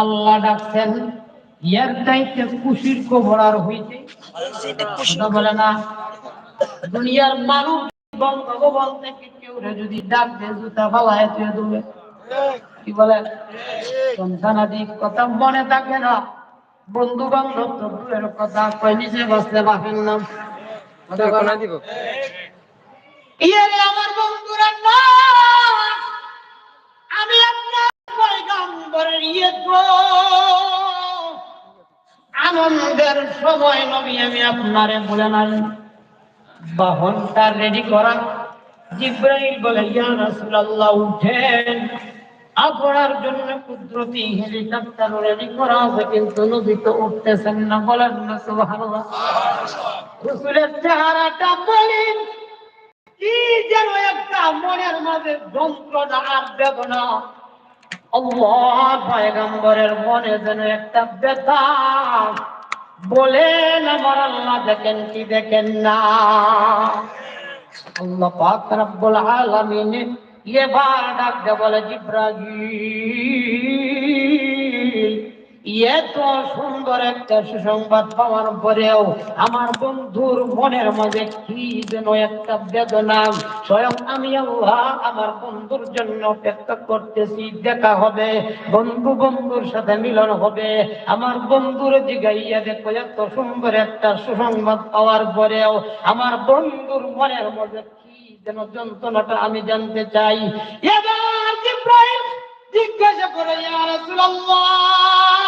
আল্লাহ ডাকছেন ইয়ার দায়িত্বে খুশির খবর হইতে কথা বলে না। দুনিয়ার মানুষ ভগবান থেকে কেউ যদি ডাক দে জুতা ফালায় তুই দেবে। কি বলে? সন্তানাদি কথা মনে থাকে না। বন্ধু বান্ধব তো কথা কয় নিজে বসতে পারেন না? ইয়ারে আমার বন্ধুরা না পয়গম্বরের ইয়ে আনন্দের সময় নবী আমি আপনারে বলে নাই। বাহনটা রেডি করা। জিব্রাইল বলে, ইয়া রাসূলুল্লাহ, উঠেন। আপনার জন্য কুদরতি হেলিকপ্টার রেডি করা আছে, কিন্তু নবী তো উঠতেছেন না। বলেন না, সুবহানাল্লাহ। রসুলের চেহারাটা বলেন কি যেন একটা মনের মাঝে যন্ত্রণা আর বেদনা। আল্লাহ পয়গম্বরের মনে যেন একটা ব্যথা। বলেন আমার আল্লাহ, দেখেন কি দেখেন না। আল্লাহ পাক রব্বুল আলামিন এবার ডাক দে বলে জিব্রাহিল এত সুন্দর একটা সুসংবাদ পাওয়ার পরেও আমার বন্ধুর মনের মাঝে কি যেন একটা বেদনা। স্বয়ং আমি আল্লাহ আমার বন্ধুর জন্য অপেক্ষা করতেছি, দেখা হবে, বন্ধু বন্ধুর সাথে মিলন হবে। আমার বন্ধুর জিগাইয়া দেখো, এত সুন্দর একটা সুসংবাদ পাওয়ার পরেও আমার বন্ধুর মনের মধ্যে কি যেন যন্ত্রণাটা আমি জানতে চাই। জিজ্ঞাসা করে, ইয়া রাসূলুল্লাহ!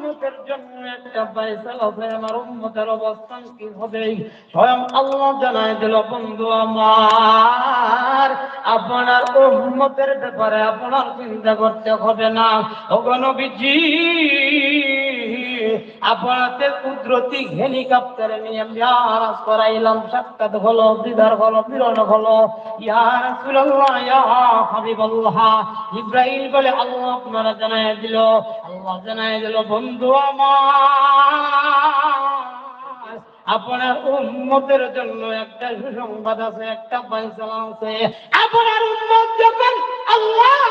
উন্মতের জন্য একটা পয়সা হবে আমার উন্মতের অবস্থান কি হবে? স্বয়ং আল্লাহ জানাই দিল, বন্ধু আমার, আপনার উন্মতের ব্যাপারে আপনার চিন্তা করতে হবে না। ওগনবীজি আপনাদের কুদরতি হেলিকপ্টারে নিয়ে আমি আরাজ করাইলাম। সাক্ষাৎ হলো দিদার হলো মিলন হলো। ইব্রাহিম বলে, আল্লাহ আপনারা জানাই দিল, আল্লাহ জানাই দিল, বন্ধু আমার। আপনার উন্মতের জন্য একটা সুসংবাদ আছে, একটা ফয়সালা আছে। আপনার উন্মত যখন আল্লাহ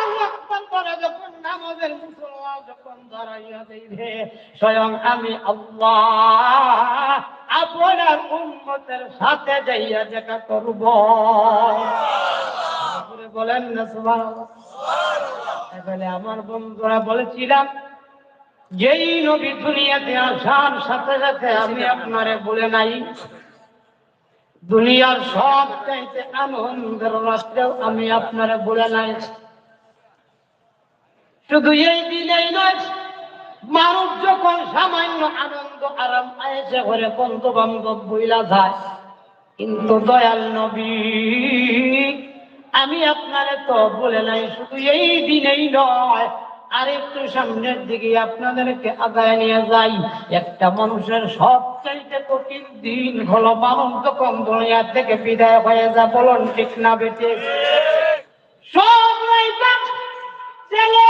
করে, যখন নামাজের মুসলমান যখন দাঁড়াইয়া দিবে স্বয়ং আমি আল্লাহ আপনার উন্মতের সাথে যাইয়া দেখা করব। বলেন না, সুবহানাল্লাহ। আমার বন্ধুরা বলেছিলাম যেই নবী দুনিয়াতে আসার সাথে সাথে আমি আপনারে বলে নাই, দুনিয়ার সব চাইতে আনন্দের রাত্রেও আমি আপনারে বলে নাই। শুধু এই দিনেই নয়, মানুষ যখন সামান্য আনন্দ আরাম আয়েসে ঘরে বন্ধু বান্ধব বইলা যায়, কিন্তু দয়াল নবী, আমি আপনারে তো বলে নাই, শুধু এই দিনেই নয় আর একটু সামনের দিকে আপনাদেরকে আগায় নিয়ে যাই। একটা মানুষের সব চাইতে কঠিন দিন হলো মানুষ যখন দুনিয়া থেকে বিদায় হয়ে যা বলুন ঠিক না বেটে? সব ছেলে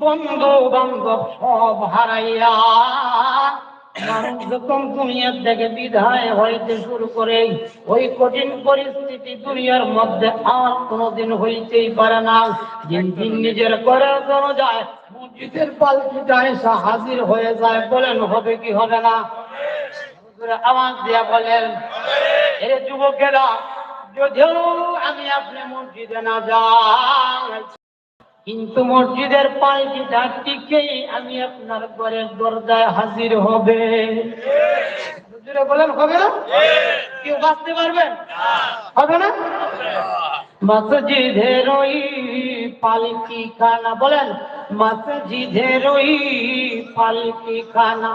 বন্ধু বান্ধব সব হারাইয়া মানুষ থেকে বিদায় হইতে শুরু করে ওই কঠিন পরিস্থিতি দুনিয়ার মধ্যে আর কোনোদিন হইতেই পারে না। দিন দিন নিজের ঘরে চলে যায়, মসজিদের এসে হাজির হয়ে যায়, বলেন হবে কি হবে না? আওয়াজ দিয়া বলেন এরে যুবকেরা, যদিও আমি আপনি মসজিদে না যাই কিন্তু মসজিদের পালকিটা টিকেই আমি আপনার ঘরের দরজায় হাজির হবে। বলেন, হবে না? কেউ বাঁচতে পারবেন? হবে না? মসজিদের ওই পালকি খানা, বলেন, মসজিদের ওই পালকি খানা।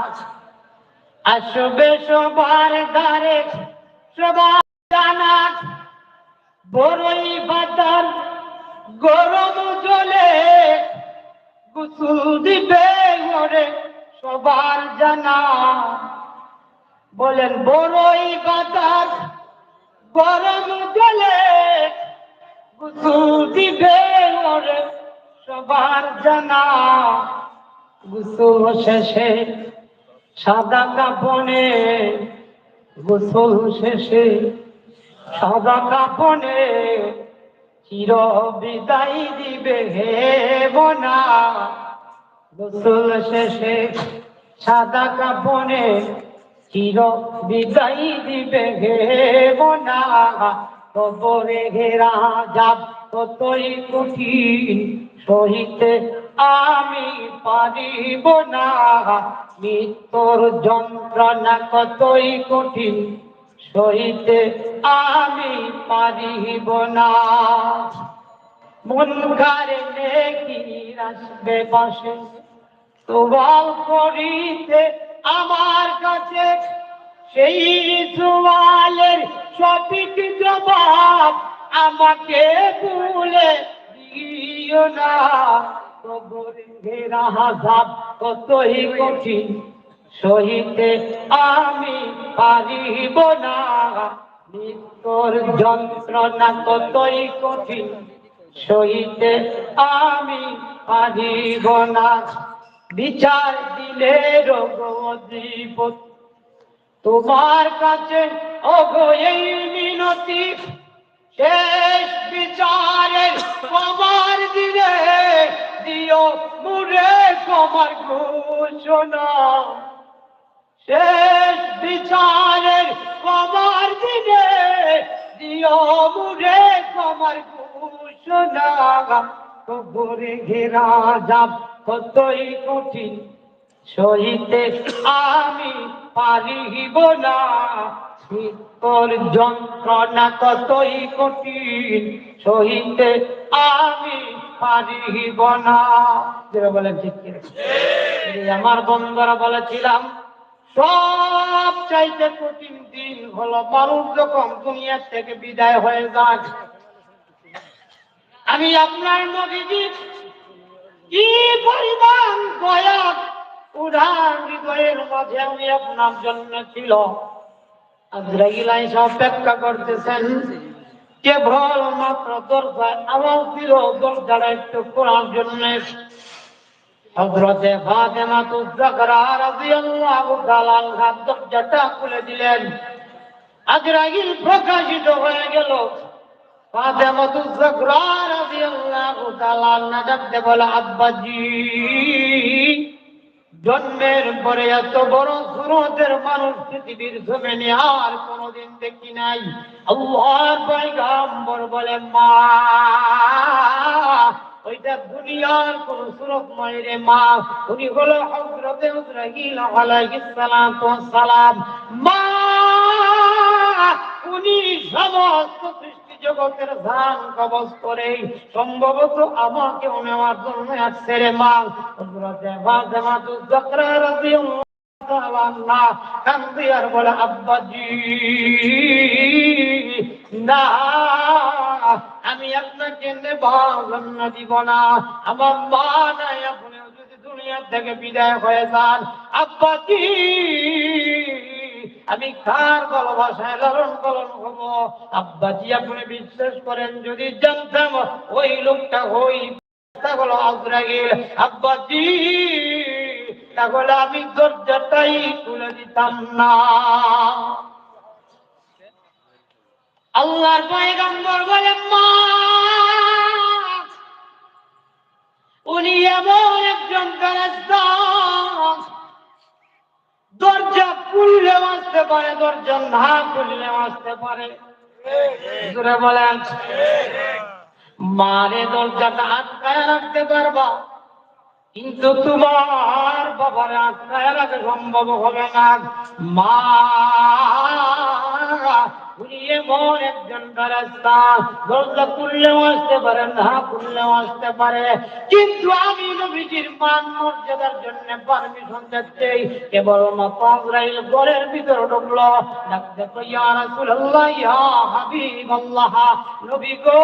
আসবে সবার দ্বারে, সবার জানা বড়ই বাতার গরম জলে গোসল দিবে ওরে সবার জানা। বলেন, বড়ই বাতাস, গরম জলে গোসল দিবে ওরে সবার জানা। গোসল শেষে সাদা কাপনে গোসল শেষে সাদা কাপনে চির বিদায় দিবে হে বনা গোসল শেষে সাদা কাপনে চির বিদায় দিবে হে বনা কবরে ঘেরা যাব কতই কঠিন, সহিতে আমি পারিব না। মৃত্যুর যন্ত্রণা কতই কঠিন সহিতে আমি পারিব না। মন কারে নেকি আসবে বসে তোবাল করিতে আমার কাছে। সেই সওয়ালের সঠিক জবাব আমাকে ভুলে দিও না। কবর ঘেরা হাজাব কতই কঠিন সহিতে আমি পারিব না। মৃত্যুর যন্ত্রণা কতই কঠিন, সহিতে আমি পারিব না। বিচার দিলে অধিপত তোমার কাছে ওগো এই মিনতি। শেষ বিচারের কমার দিলে দিও মুরে কমার ঘোষণা। শেষ বিচারের কমার দিনে দিও মুরে কমার ঘোষণা কবরে ঘেরা যাব কতই কঠিন। সহিতে আমি পারিব না। শীতর যন্ত্রণা কতই কঠিন। সহিতে আমি পারিব না। বলেন ঠিক আমার বন্ধুরা বলেছিলাম সব চাইতে কঠিন দিন হলো মানুষ যখন দুনিয়া থেকে বিদায় হয়ে যায় আমি আপনার নবীজি, কি পরিমাণ দয়া, উদার হৃদয়ের মাঝে আমি আপনার জন্য ছিল। অপেক্ষা করতেছেন, কেবল মাত্র দরজায় আওয়াজ দিল, দরজাটা একটু করার জন্য। হজরতে ফাতেমা তুজাকরা রাদিয়াল্লাহু তাআলা দরজাটা খুলে দিলেন। আজরাইল প্রকাশিত হয়ে গেল। ফাতেমা তুজাকরা রাদিয়াল্লাহু তাআলা বলে, আব্বাজি, জন্মের পরে এত বড় সুরতের মানুষ পৃথিবীর জমিনে আর কোনোদিন দেখি নাই। আল্লাহর পয়গাম্বর বলে, মা দুনিয়ার কোন সুরত নয় মা। উনি হলো হযরতে ইব্রাহিম আলাইহিস সালাতু ওয়াস সালাম। মা, উনি সমস্ত সৃষ্টি জগতের ধান কবজ করে। সম্ভবত আমাকে নেওয়ার জন্য আসছে রে মা। হযরতে ফাতেমা তুজাকরা রাদিয়াল্লাহু তাআলা আনহা কান্দি বলে, আব্বাজি, না। আমি আপনাকে নেবাজন্য দিব না। আমার মা নাই, আপনি যদি দুনিয়া থেকে বিদায় হয়ে যান আব্বাজি আমি কার ভালোবাসায় লালন পালন হব আব্বাজি আপনি বিশ্বাস করেন, যদি জানতাম ওই লোকটা হই ওই হলো আজরাইল। আব্বাজি তাহলে আমি দরজাটাই খুলে দিতাম না। আল্লাহর পয়গম্বর বলে, মা! উনি এমন একজন দরজা খুললেও আসতে পারে, দরজা না খুললেও আসতে পারে। বলেন। মারে দরজাটা আটকায় রাখতে পারবা, কিন্তু তোমার বাবার আটকায় রাখা সম্ভব হবে না। মা! উনি এমন একজন ফেরেশতা। দরজা খুললেও আসতে পারে না, খুললেও আসতে পারে। কিন্তু আমি নবীজির মান মর্যাদার জন্য পারমিশন দিচ্ছি। কেবল মাত্র আজরাইল ঘরের ভিতরে ঢুকলো। ডাকতে তো ইয়া রাসূলুল্লাহ, ইয়া হাবিবাল্লাহ। নবী গো!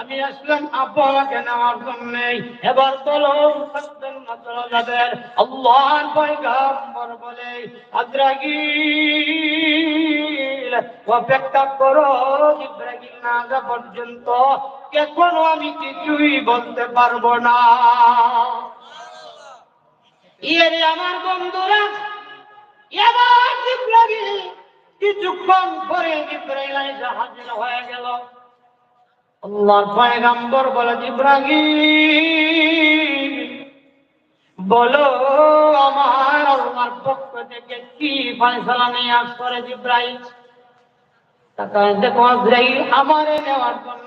আমি আসলাম আপনাকে নেওয়ার জন্য। এবার চলো চলো যাদের আল্লাহর পয়গাম্বর বলে আদ্রাগি অপেক্ষা করো ইব্রাহিম না পর্যন্ত এখনও আমি কিছুই বলতে পারব না। ইয়ে আমার বন্ধুরা, এবার জিব্রাইল কিছুক্ষণ পরে এসে হাজির হয়ে গেল। আল্লাহর বলে জিব্রাইল বলো আমার আল্লাহর পক্ষ থেকে কি ফয়সালা নিয়ে আসরে জিব্রাইল তাকায় দেখো আমারে নেওয়ার জন্য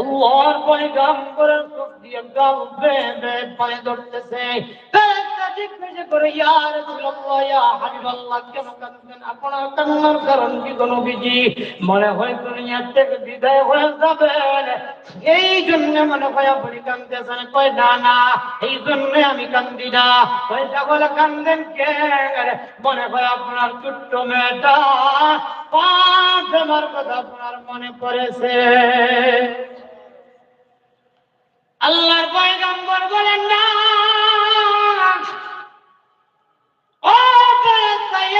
আল্লাহর পয়গম্বরের চোখ দিয়ে গাল বেয়ে পানি ধরতেছে। জিজ্ঞাসা করে, ইয়া রাসূলুল্লাহ, ইয়া হাবিবাল্লাহ, কেন কাঁদছেন? আপনার কান্নার কারণ কি গো নবীজি? মনে হয় দুনিয়া থেকে বিদায় হয়ে যাবেন। এই জন্য মনে হয় আপনি কান্দতেছেন কয়, না না, এই জন্য আমি কান্দি না। কয় বলে কান্দেন কে? মনে হয় আপনার ছোট্ট মেয়েটা পাঁচ আমার কথা আপনার মনে পড়েছে? আল্লাহর পয়গম্বর বলেন, না। ও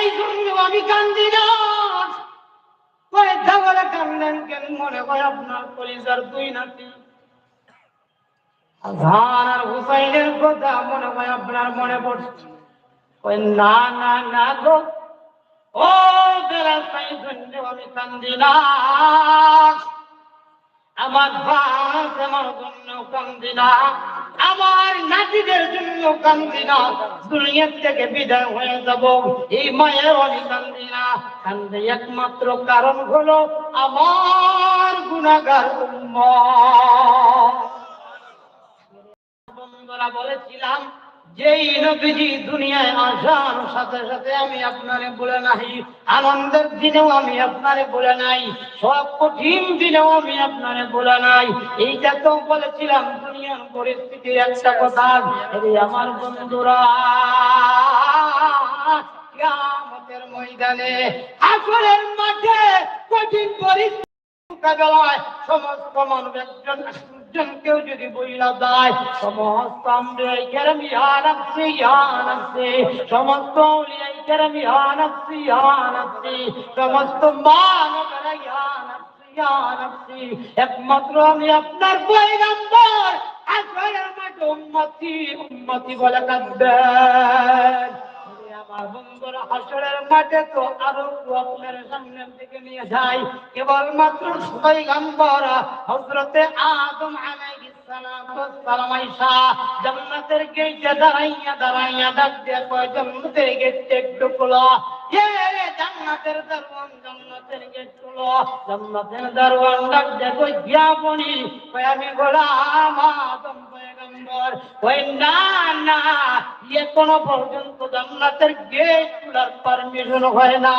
এই জন্য আমি কান্দি না। কেন? মনে হয় আপনার কলিজার দুই নাতি। আর হুসাইনের কথা মনে হয় আপনার মনে পড়ছে। না না না গো। আমার আমার জন্য আমার নাতিদের জন্য কান্দি না। দুনিয়ার থেকে বিদায় হয়ে যাব, এই মায়ের আমি কান্দি না। কান্দে একমাত্র কারণ হলো আমার গুণাগার বন্ধুরা, বলেছিলাম যেই নবীজি দুনিয়ায় আসার সাথে সাথে আমি আপনারে বলে নাই, আনন্দের দিনেও আমি আপনারে বলে নাই, সব কঠিন দিনেও আমি আপনারে বলে নাই। এইটা তো বলেছিলাম, দুনিয়ার পরিস্থিতির একটা কথা। আমার বন্ধুরা, কিয়ামতের ময়দানে আসরের মাঠে কঠিন পরিস্থিতি মোকাবেলায় সমস্ত একজন একজন কেউ যদি বইলা যায় সমস্ত আমরাই কেরম ইয়ানাফসি ইয়ানাফসি সমস্ত উলিয়াই কেরম ইয়ানাফসি ইয়ানাফসি সমস্ত মানবেরা ইয়ানাফসি ইয়ানাফসি একমাত্র আমি আপনার পয়গম্বর আসরের মাঠে উম্মতি উম্মতি বলে কাঁদবেন। বন্ধুরা হাসরের মাঠে তো আরও আপনার সামনের দিকে নিয়ে পয়গম্বর দাঁড়াইয়া দাঁড়াইয়া ডাক দিয়ে কয়, জান্নাতের একটু খোলো। জান্নাতের দরওয়ান কই আমি গোলাম আদম, পয়গম্বর। কই, না না এখনও পর্যন্ত জান্নাতের গেট খোলার পারমিশন হয় না।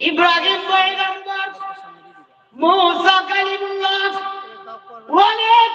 ইব্রাহিম পয়গম্বর, মুসা কালিমুল্লাহ অনেক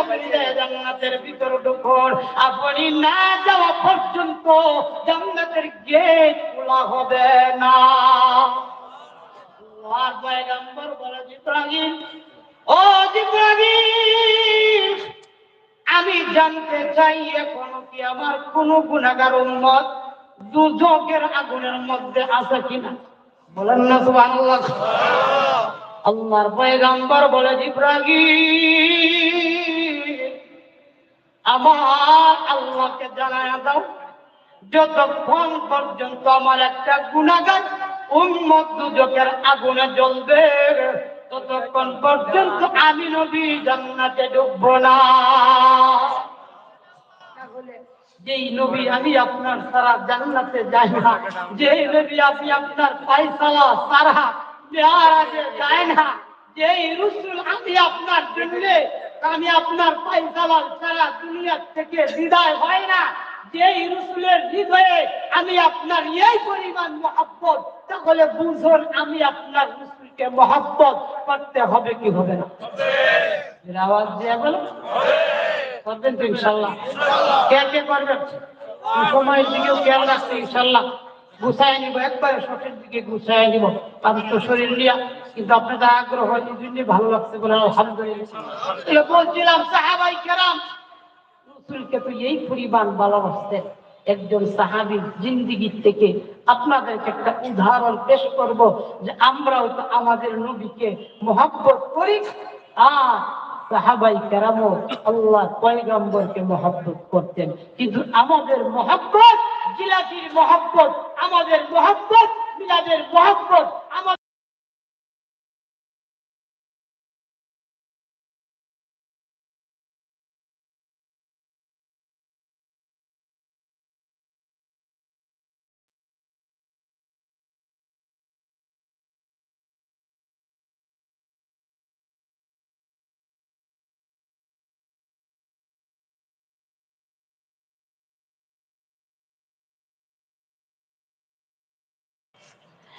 আপনি জান্নাতের ভিতর ঢুকুন, আপনি না যাওয়া পর্যন্ত জান্নাতের গেট খোলা হবে না। পয়গম্বর বলে জিব্রাহিম ও জিব্রাহিম আমি জানতে চাই, এখনও কি আমার কোন গুণাগার উম্মত দুজকের আগুনের মধ্যে আছে কিনা? বলেন না, সুবহানাল্লাহ। আল্লাহর পয়গাম্বর বলে ইব্রাহিম আমার আল্লাহকে জানায় দাও, যতক্ষণ পর্যন্ত আমার একটা গুণাগার উম্মত দুজকের আগুনে জ্বলবে, ততক্ষণ পর্যন্ত আমি নবী জান্নাতে ডুববো না। যেই নবী আমি আপনার সারা জান্নাতে যাই না যেই নবী আমি আপনার পায়সালা সারা মেয়ারাজে যায় না রসুল আমি আপনার জন্য আমি আপনার পায়সালা সারা দুনিয়া থেকে বিদায় হয় না। যেই রসুলের হৃদয়ে আমি আপনার এই পরিমাণ মহাব্বত, তাহলে বুঝুন আমি আপনার রসুলকে মহাব্বত করতে হবে কি হবে না? আওয়াজ দিয়ে বলো। করবেন তো ইনশাল্লাহ। কে কে করবেন? সময়ের দিকেও খেয়াল ইনশাল্লাহ। গুছায় নিব, একবারে সঠিক দিকে গুছায় নিব। আমি তো শরীর নিয়া কিন্তু আপনাদের আগ্রহ এই জন্য ভালো লাগছে বলে বলছিলাম, সাহাবাই রসুলকে তো এই পরিমাণ ভালোবাসতেন। একজন জিন্দিগির থেকে আপনাদেরকে একটা উদাহরণ পেশ করব যে আমরাও তো আমাদের নবীকে মহব্বত করি, আর সাহাবাই আল্লাহ পয়গম্বরকে মহব্বত করতেন। কিন্তু আমাদের মহব্বত, জিলাপির মহব্বত, আমাদের মহব্বত, মিলাদের মহব্বত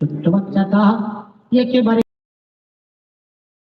ছোট্ট বাচ্চাটা একেবারে